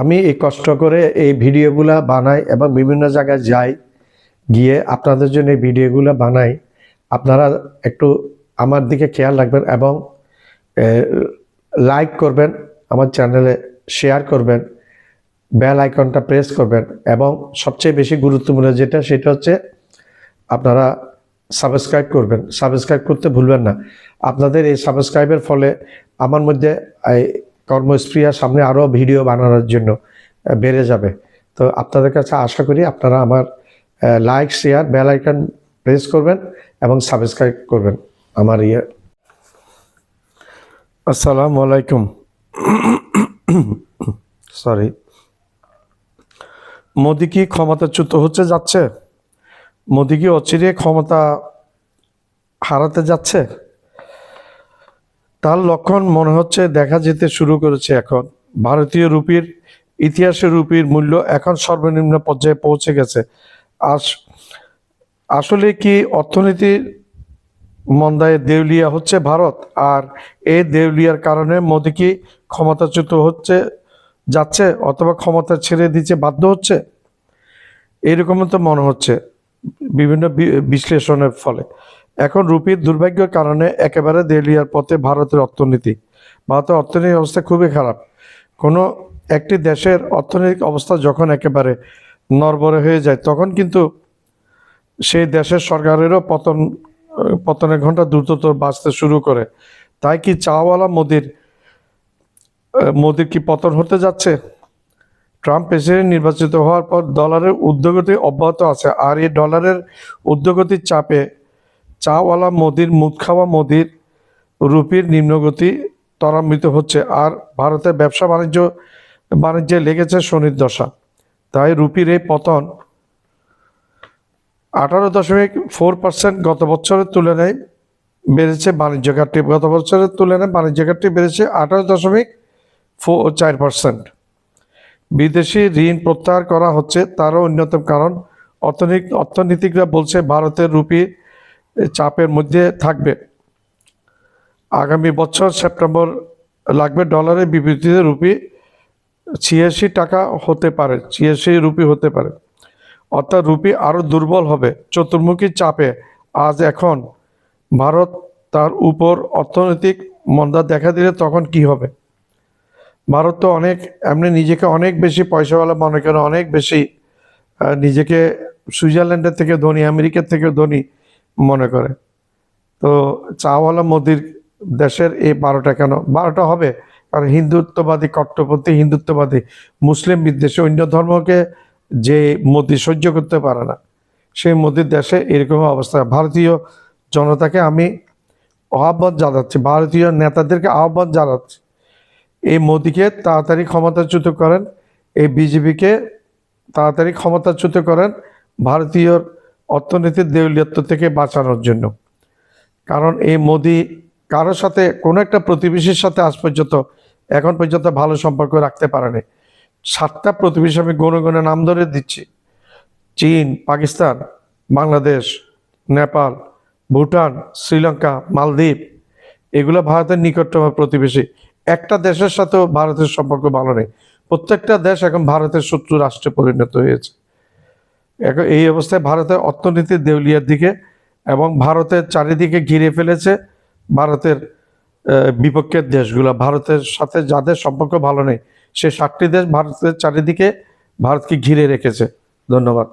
আমি এই কষ্ট করে এই ভিডিওগুলা বানাই এবং বিভিন্ন জায়গায় যাই, গিয়ে আপনাদের জন্য এই ভিডিওগুলো বানাই। আপনারা একটু আমার দিকে খেয়াল রাখবেন এবং লাইক করবেন, আমার চ্যানেলে শেয়ার করবেন বেল আইকনটা প্রেস করবেন এবং সবচেয়ে বেশি গুরুত্বপূর্ণ যেটা, সেটা হচ্ছে আপনারা সাবস্ক্রাইব করবেন। সাবস্ক্রাইব করতে ভুলবেন না। আপনাদের এই সাবস্ক্রাইবের ফলে আমার মধ্যে কর্মস্প্রিয়া সামনে আরও ভিডিও বানানোর জন্য বেড়ে যাবে। তো আপনাদের কাছে আশা করি আপনারা আমার like share bell icon press করবেন এবং সাবস্ক্রাইব করবেন আমার ইয়ে। আসসালামু আলাইকুম। সরি মোদি কি ক্ষমতাচ্যুত হচ্ছে যাচ্ছে? মোদি কি অচিরে ক্ষমতা হারাতে যাচ্ছে? তার লক্ষণ মনে হচ্ছে দেখা যেতে শুরু করেছে এখন। ভারতীয় রুপির ইতিহাসে রুপির মূল্য এখন সর্বনিম্ন পর্যায়ে পৌঁছে গেছে। আস, আসলে কি অর্থনীতির মন্দায় দেউলিয়া হচ্ছে ভারত? আর এই দেউলিয়ার কারণে মোদি কি ক্ষমতাচ্যুত হচ্ছে, যাচ্ছে অথবা ক্ষমতা ছেড়ে দিতে বাধ্য হচ্ছে? এরকমও তো মনে হচ্ছে বিভিন্ন বিশ্লেষণের ফলে। এখন রুপির দুর্ভাগ্যের কারণে একেবারে দেউলিয়ার পথে ভারতের অর্থনীতি। ভারতের অর্থনৈতিক অবস্থা খুবই খারাপ। কোনো একটি দেশের অর্থনৈতিক অবস্থা যখন একেবারে নরবরে হয়ে যায়, তখন কিন্তু সেই দেশের সরকারেরও পতন, পতনের ঘণ্টা দ্রুতত বাঁচতে শুরু করে। তাই কি চাওয়ালা মোদির মোদির কি পতন হতে যাচ্ছে? ট্রাম্প প্রেসিডেন্ট নির্বাচিত হওয়ার পর ডলারের ঊর্ধ্বগতি অব্যাহত আছে, আর এই ডলারের ঊর্ধ্বগতির চাপে চাওয়ালা মোদির মুদ খাওয়া মোদির রুপির নিম্নগতি ত্বরান্বিত হচ্ছে। আর ভারতের ব্যবসা বাণিজ্য, বাণিজ্যে লেগেছে শনির দশা। তাই রুপির এই পতন আঠারো দশমিক ফোর পার্সেন্ট গত বছরের তুলনায় বেড়েছে বাণিজ্য ঘাটতি। গত বছরের তুলনায় বাণিজ্য ঘাটতি বেড়েছে আঠারো দশমিক ফো, চার পার্সেন্ট। বিদেশি ঋণ প্রত্যাহার করা হচ্ছে, তারও অন্যতম কারণ। অর্থনৈতিক অর্থনীতিকরা বলছে, ভারতের রুপি চাপের মধ্যে থাকবে। আগামী বছর সেপ্টেম্বর লাগবে ডলারে বিবৃতিতে রুপি ছিয়াশি টাকা হতে পারে, ছিয়াশি রুপি হতে পারে। অর্থাৎ রুপি আরও দুর্বল হবে। চতুর্মুখী চাপে আজ এখন ভারত তার উপর অর্থনৈতিক মন্দা দেখা দিলে তখন কি হবে? ভারত তো অনেক, এমনি নিজেকে অনেক বেশি পয়সাওয়ালা, মনে করে অনেক বেশি নিজেকে সুইজারল্যান্ডের থেকে ধনী, আমেরিকার থেকে ধনী মনে করে। তো চাওয়ালা মোদির দেশের এই বারোটা কেন? বারোটা হবে কারণ হিন্দুত্ববাদী কট্টপন্থী হিন্দুত্ববাদী, মুসলিম বিদ্বেষী, অন্য ধর্মকে যে মোদি সহ্য করতে পারে না, সেই মোদির দেশে এরকম অবস্থা। ভারতীয় জনতাকে আমি আহ্বান জানাচ্ছি, ভারতীয় নেতাদেরকে আহ্বান জানাচ্ছি, এই মোদিকে তাড়াতাড়ি ক্ষমতাচ্যুত করেন, এই বিজেপিকে তাড়াতাড়ি ক্ষমতাচ্যুত করেন, ভারতীয় অর্থনীতির দেউলিয়ত্ব থেকে বাঁচানোর জন্য। কারণ এই মোদি কারোর সাথে, কোনো একটা প্রতিবেশীর সাথে আজ পর্যন্ত, এখন পর্যন্ত ভালো সম্পর্ক রাখতে পারেনি সাতটা প্রতিবেশী আমি গণে গণে নাম ধরে দিচ্ছি। চীন, পাকিস্তান, বাংলাদেশ, নেপাল, ভুটান, শ্রীলঙ্কা, মালদ্বীপ, এগুলো ভারতের নিকটতম প্রতিবেশী। একটা দেশের সাথেও ভারতের সম্পর্ক ভালো নেই। প্রত্যেকটা দেশ এখন ভারতের শত্রু রাষ্ট্রে পরিণত হয়েছে। এই অবস্থায় ভারতের অর্থনীতি দেউলিয়ার দিকে এবং ভারতের চারিদিকে ঘিরে ফেলেছে ভারতের বিপক্ষের দেশগুলো। ভারতের সাথে যাদের সম্পর্ক ভালো নেই, সে সাতটি দেশ ভারতের চারিদিকে ভারতকে ঘিরে রেখেছে। ধন্যবাদ।